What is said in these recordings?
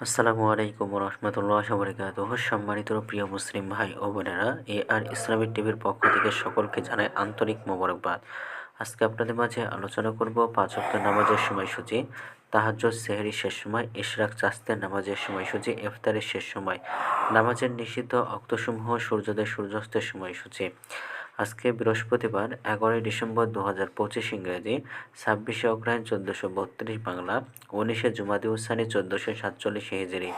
আসসালামু আলাইকুম রহমতুল্লাহ বরকাত সম্মানিত প্রিয় মুসলিম ভাই ও বোনেরা, এ আর ইসলামিক টিভির পক্ষ থেকে সকলকে জানাই আন্তরিক মোবারকবাদ। আজকে আপনাদের মাঝে আলোচনা করব পাঁচ ওয়াক্ত নামাজের সময়সূচি, তাহাজ্জুদ সেহরি শেষ সময়, ইশরাক, চাস্তের নামাজের সময়সূচি, ইফতারের শেষ সময়, নামাজের নিষিদ্ধ অক্তসমূহ, সূর্যোদয়, সূর্যাস্তের সময়সূচি। আজকে বৃহস্পতিবার, এগারোই ডিসেম্বর দু হাজার পঁচিশ ইংরেজি, ছাব্বিশে অগ্রহায়ণ চোদ্দোশো বত্রিশ বাংলা, উনিশে জুমাদি উসানি চোদ্দোশো সাতচল্লিশ হিজরি।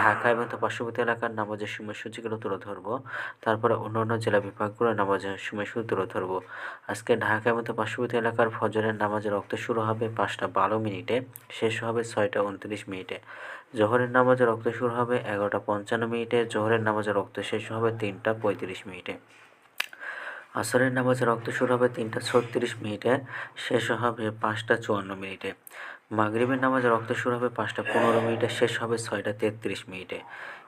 ঢাকা এবং তার পার্শ্ববর্তী এলাকার নামাজের সময়সূচিগুলো তুলে ধরবো। তারপরে অন্য অন্য জেলা বিভাগগুলোর নামাজের সময়সূচি তুলে ধরবো। আজকে ঢাকা এবং তার পার্শ্ববর্তী এলাকার ফজরের নামাজের রক্ত শুরু হবে পাঁচটা বারো মিনিটে, শেষ হবে ছয়টা উনত্রিশ মিনিটে। জোহরের নামাজের রক্ত শুরু হবে এগারোটা পঞ্চান্ন মিনিটে, জোহরের নামাজের রক্ত শেষ হবে তিনটা পঁয়ত্রিশ মিনিটে। আসরের নামাজে রক্ত শুরু হবে তিনটা ছত্রিশ মিনিটে, শেষ হবে পাঁচটা চুয়ান্ন মিনিটে। মাগরিবের নামাজে রক্ত শুরু হবে পাঁচটা পনেরো মিনিটে, শেষ হবে ছয়টা তেত্রিশ মিনিটে।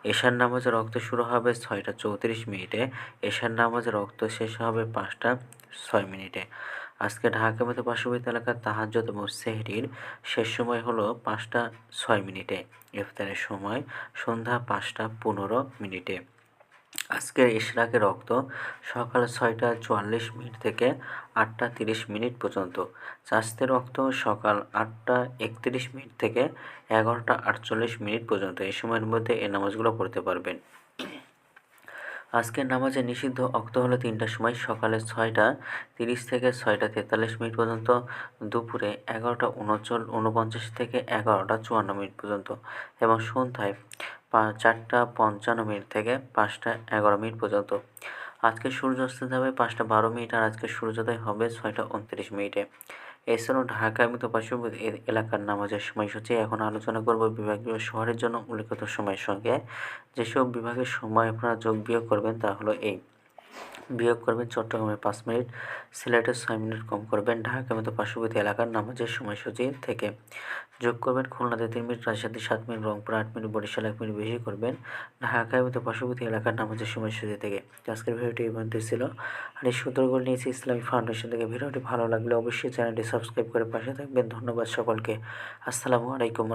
এশার নামাজে রক্ত শুরু হবে ছয়টা চৌত্রিশ মিনিটে, এশার নামাজে রক্ত শেষ হবে পাঁচটা ছয় মিনিটে। আজকে ঢাকা মতো পার্শ্ববর্তী এলাকার তাহাজ্জত এবং সেহরির শেষ সময় হলো পাঁচটা ছয় মিনিটে। ইফতারের সময় সন্ধ্যা পাঁচটা পনেরো মিনিটে। আজকের ইশরাকের রক্ত সকাল ছয়টা চুয়াল্লিশ মিনিট থেকে আটটা তিরিশ মিনিট পর্যন্ত। চাষতের রক্ত সকাল আটটা একত্রিশ মিনিট থেকে এগারোটা আটচল্লিশ মিনিট পর্যন্ত। এই সময়ের মধ্যে এই নামাজগুলো পড়তে পারবেন। আজকের নামাজে নিষিদ্ধ অক্ত হলো তিনটার সময় সকালে ছয়টা তিরিশ থেকে ছয়টা তেতাল্লিশ মিনিট পর্যন্ত, দুপুরে এগারোটা উনচল উনপঞ্চাশ থেকে এগারোটা চুয়ান্ন মিনিট পর্যন্ত এবং সন্ধ্যায় চারটা পঞ্চান্ন মিনিট থেকে পাঁচটা এগারো মিনিট পর্যন্ত। আজকে সূর্যাস্ত যাবে পাঁচটা বারো মিনিট আর আজকে সূর্যোদয় হবে ছয়টা উনত্রিশ মিনিটে। এছাড়াও ঢাকা এবং পার্শ্ববর্তী এলাকার নামাজের সময়সূচি এখন আলোচনা করব বিভাগীয় শহরের জন্য। উল্লেখিত সময়ের সঙ্গে যেসব বিভাগের সময় আপনারা যোগ বিয়োগ করবেন তা হলো এই। বিয়োগ করবেন চট্টগ্রামে পাঁচ মিনিট সিলেটে ছয় মিনিট কম করবেন ঢাকা মতো পার্শ্ববর্তী এলাকার নামাজের সময়সূচি থেকে। যোগ করবেন খুলনাতে তিন মিনিট রাজশাহী সাত মিনিট, রংপুর আট মিনিট, বরিশাল এক মিনিট বেশি করবেন ঢাকায় মতো পার্শ্ববর্তী এলাকার নামাজের সময়সূচি থেকে। আজকের ভিডিওটি এই পর্যন্ত ছিল। আর এই সূত্রগুলো নিয়েছি ইসলামী ফাউন্ডেশন থেকে। ভিডিওটি ভালো লাগলে অবশ্যই চ্যানেলটি সাবস্ক্রাইব করে পাশে থাকবেন। ধন্যবাদ সকলকে। আসসালামু আলাইকুম